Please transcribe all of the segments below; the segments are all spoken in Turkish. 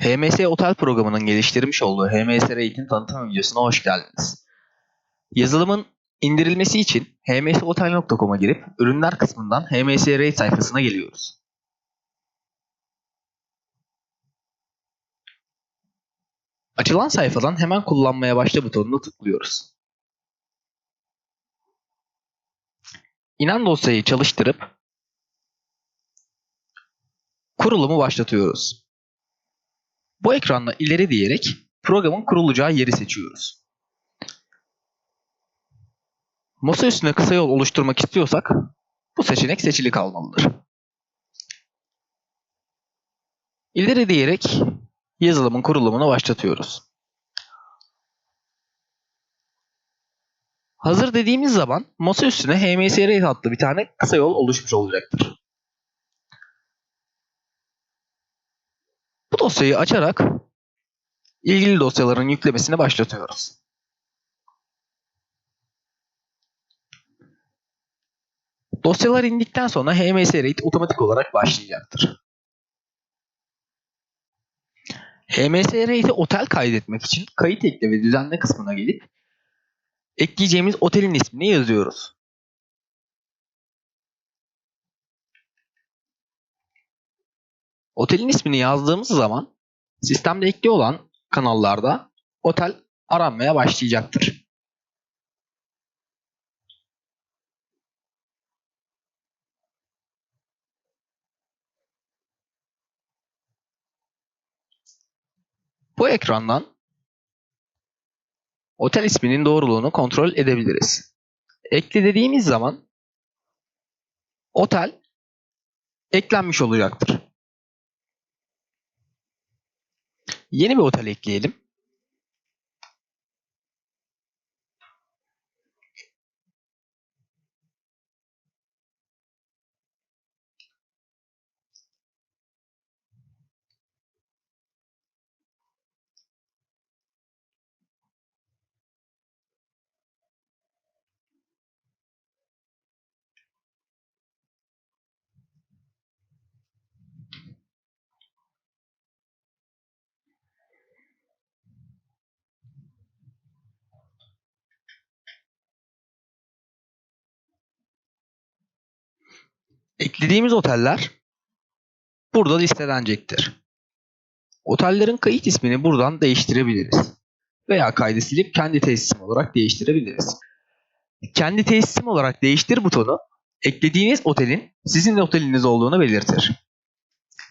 HMS Otel programının geliştirmiş olduğu HMS Rate'in tanıtım videosuna hoş geldiniz. Yazılımın indirilmesi için hmsotel.com'a girip ürünler kısmından HMS Rate sayfasına geliyoruz. Açılan sayfadan hemen kullanmaya başla butonuna tıklıyoruz. İnen dosyayı çalıştırıp kurulumu başlatıyoruz. Bu ekranda ileri diyerek programın kurulacağı yeri seçiyoruz. Masa üstüne kısa yol oluşturmak istiyorsak bu seçenek seçili kalmalıdır. İleri diyerek yazılımın kurulumunu başlatıyoruz. Hazır dediğimiz zaman masa üstüne HMSR adlı bir tane kısa yol oluşmuş olacaktır. Bu dosyayı açarak ilgili dosyaların yüklemesini başlatıyoruz. Dosyalar indikten sonra HMS Rate otomatik olarak başlayacaktır. HMS Rate'i otel kaydetmek için kayıt ekle ve düzenle kısmına gelip ekleyeceğimiz otelin ismini yazıyoruz. Otelin ismini yazdığımız zaman sistemde ekli olan kanallarda otel aranmaya başlayacaktır. Bu ekrandan otel isminin doğruluğunu kontrol edebiliriz. Ekle dediğimiz zaman otel eklenmiş olacaktır. Yeni bir otel ekleyelim. Eklediğimiz oteller burada listelenecektir. Otellerin kayıt ismini buradan değiştirebiliriz. Veya kaydı silip kendi tesisim olarak değiştirebiliriz. Kendi tesisim olarak değiştir butonu eklediğiniz otelin sizin oteliniz olduğunu belirtir.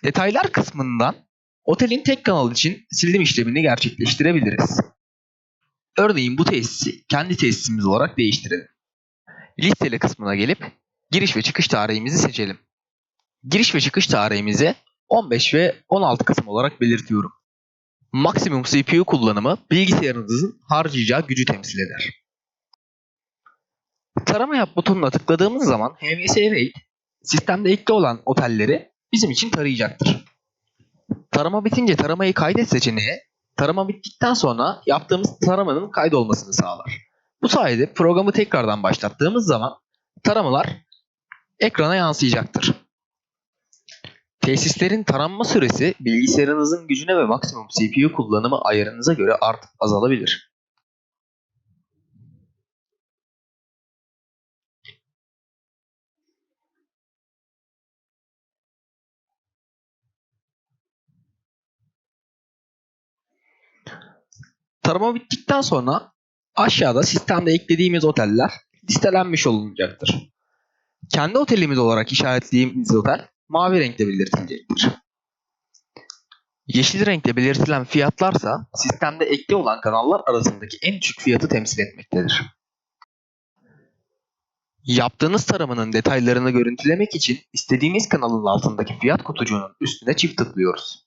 Detaylar kısmından otelin tek kanal için sildim işlemini gerçekleştirebiliriz. Örneğin bu tesisi kendi tesisimiz olarak değiştirelim. Listeli kısmına gelip giriş ve çıkış tarihimizi seçelim. Giriş ve çıkış tarihimizi 15 ve 16 Kasım olarak belirtiyorum. Maksimum CPU kullanımı bilgisayarınızın harcayacağı gücü temsil eder. Tarama yap butonuna tıkladığımız zaman HMS Rate sistemde ekli olan otelleri bizim için tarayacaktır. Tarama bitince taramayı kaydet seçeneği tarama bittikten sonra yaptığımız taramanın kaydolmasını sağlar. Bu sayede programı tekrardan başlattığımız zaman taramalar ekrana yansıyacaktır. Tesislerin taranma süresi bilgisayarınızın gücüne ve maksimum CPU kullanımı ayarınıza göre artıp azalabilir. Tarama bittikten sonra aşağıda sistemde eklediğimiz oteller listelenmiş olunacaktır. Kendi otelimiz olarak işaretlediğimiz otel mavi renkte belirtilecektir. Yeşil renkte belirtilen fiyatlarsa sistemde ekli olan kanallar arasındaki en düşük fiyatı temsil etmektedir. Yaptığınız taramanın detaylarını görüntülemek için istediğiniz kanalın altındaki fiyat kutucuğunun üstüne çift tıklıyoruz.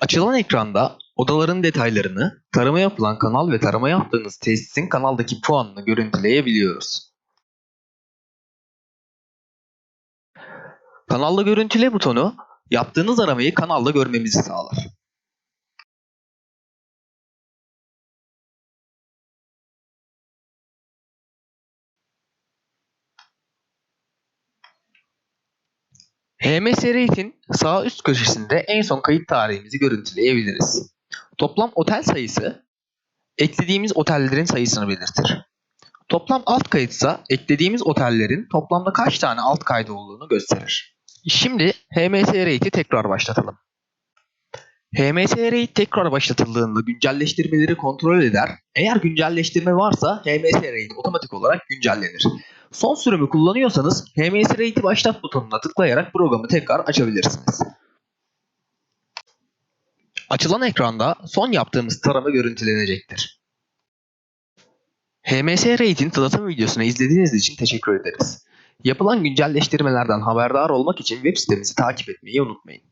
Açılan ekranda odaların detaylarını, tarama yapılan kanal ve tarama yaptığınız tesisin kanaldaki puanını görüntüleyebiliyoruz. Kanalda görüntüle butonu yaptığınız aramayı kanalda görmemizi sağlar. HMS Rate'in sağ üst köşesinde en son kayıt tarihimizi görüntüleyebiliriz. Toplam otel sayısı eklediğimiz otellerin sayısını belirtir. Toplam alt kayıtsa eklediğimiz otellerin toplamda kaç tane alt kaydı olduğunu gösterir. Şimdi HMS Rate'i tekrar başlatalım. HMS Rate tekrar başlatıldığında güncelleştirmeleri kontrol eder. Eğer güncelleştirme varsa HMS Rate otomatik olarak güncellenir. Son sürümü kullanıyorsanız HMS Rate'i başlat butonuna tıklayarak programı tekrar açabilirsiniz. Açılan ekranda son yaptığımız tarama görüntülenecektir. HMS Rate'in tanıtım videosunu izlediğiniz için teşekkür ederiz. Yapılan güncelleştirmelerden haberdar olmak için web sitemizi takip etmeyi unutmayın.